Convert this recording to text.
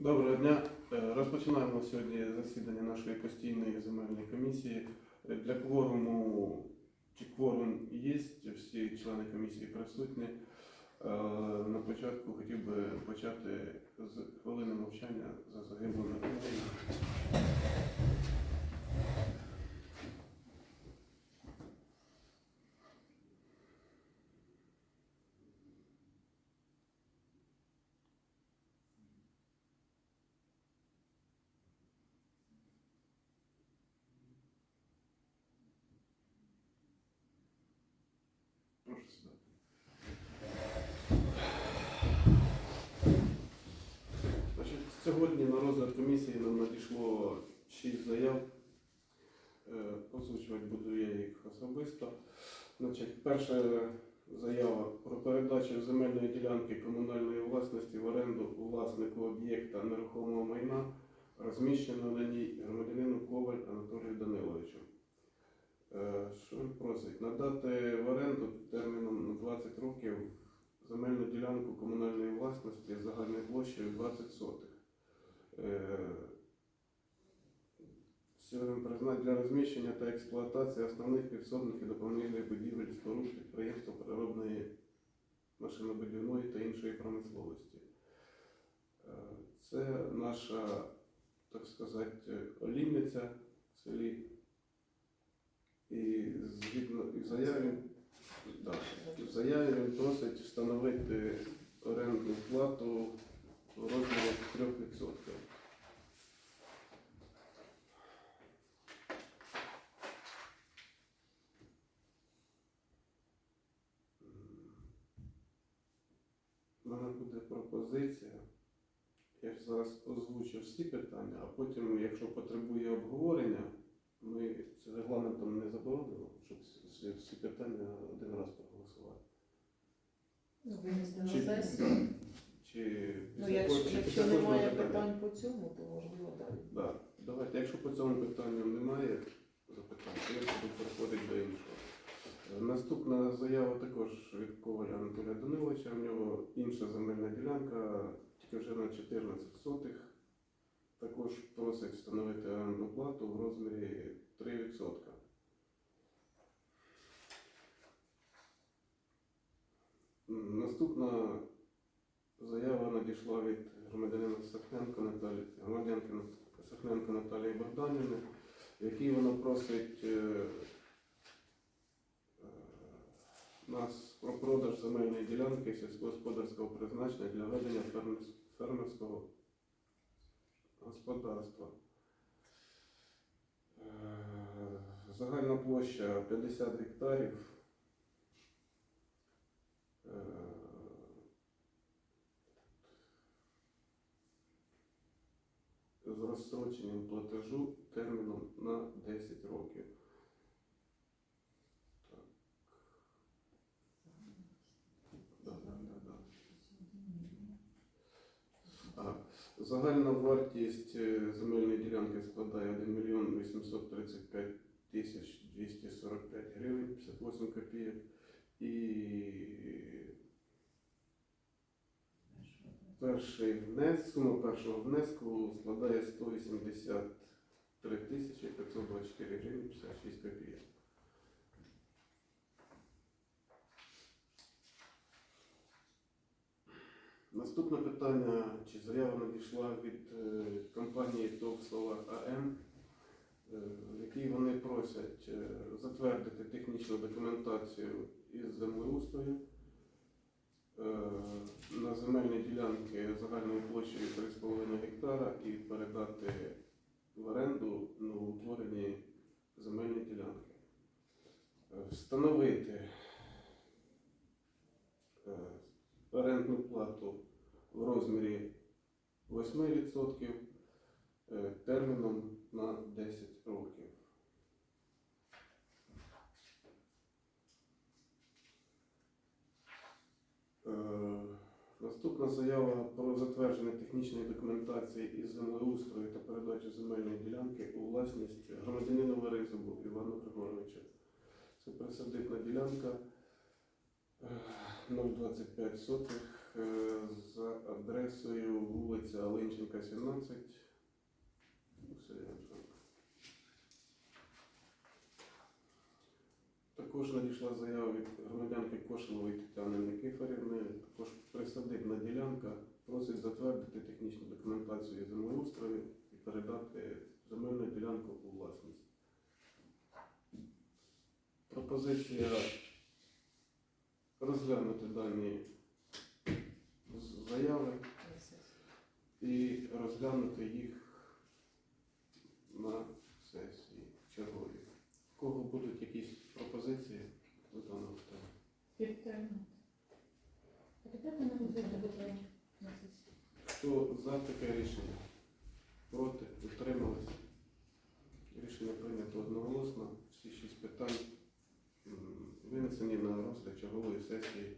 Доброго дня. Е, Розпочинаємо сьогодні засідання нашої постійної земельної комісії. Е, Для кворуму чи кворум є, всі члени комісії присутні. Е, На початку хотів би почати з хвилини мовчання за загиблими сьогодні на розгляд комісії нам надійшло шість заяв. Е, Озвучувати буду я їх особисто. Значить, перша заява про передачу земельної ділянки комунальної власності в оренду власнику об'єкта нерухомого майна, розміщеного на ній громадянину Коваль Анатолію Даниловичу. Е, Що він просить? Надати в оренду терміном на 20 років земельну ділянку комунальної власності загальною площею 20 сотих. Е, Сьогодні признати для розміщення та експлуатації основних підсобних і доповнительних будівель споруд підприємства переробної машинобудівної та іншої промисловості. Е, Це наша, так сказати, олійниця в селі. І згідно і в заяві, да, в заяві він просить встановити орендну плату в розмірі 3%. У мене буде пропозиція. Я ж зараз озвучу всі питання, а потім, якщо потребує обговорення, ми це регламентом не заборонено, щоб всі, питання один раз проголосувати. Ну, винести на Чи- сесію. Чи Ну, якщо, чи якщо після кожного немає питання? питань по цьому, то можливо далі. Да. Давайте, якщо по цьому питанню немає запитань, то я буду переходити до іншого. Наступна заява також від Коваля Анатолія Даниловича. У нього інша земельна ділянка, тільки вже на 14 сотих. Також просить встановити орендну плату в розмірі 3%. Наступна заява надійшла від громадянина Сахненко Наталі, громадянки Сахненко Наталії Богданівни, в якій вона просить е, нас про продаж земельної ділянки сільськогосподарського призначення для ведення фермерського господарства. Е, Загальна площа 50 гектарів. Е, з розстроченням платежу терміном на 10 років. Так. Да, да, да, да. А, Загальна вартість е, земельної ділянки складає 1 мільйон 835 тисяч 245 гривень 58 копійок. І перший внес, сума першого внеску складає 183 тисячі 524 гривень 56 копійок. Наступне питання, чи заява надійшла від е, компанії ТОВ Solar AM, е, в якій вони просять е, затвердити технічну документацію із землеустрою на земельні ділянки загальною площею 3,5 гектара і передати в оренду новоутворені земельні ділянки. Встановити орендну плату в розмірі 8% е, терміном на 10 років. Е, Наступна заява про затвердження технічної документації із землеустрою та передачу земельної ділянки у власність громадянину Веризову Івану Григоровичу. Це присадибна ділянка е, 0,25 сотих е, за адресою вулиця Оленченка, 17. Все, я так. Також надійшла заява від громадянки Кошелової Тетяни Никифорівни. Також присадибна ділянка просить затвердити технічну документацію землеустрою і передати земельну ділянку у власність. Пропозиція розглянути дані заяви і розглянути їх на сесії черговій. У кого будуть якісь пропозиції до даного питання? Підтримати. А тепер ми не питання на сесії. Хто за таке рішення? Проти? Утрималися? Рішення прийнято одноголосно. Всі шість питань м, винесені на розгляд чергової сесії.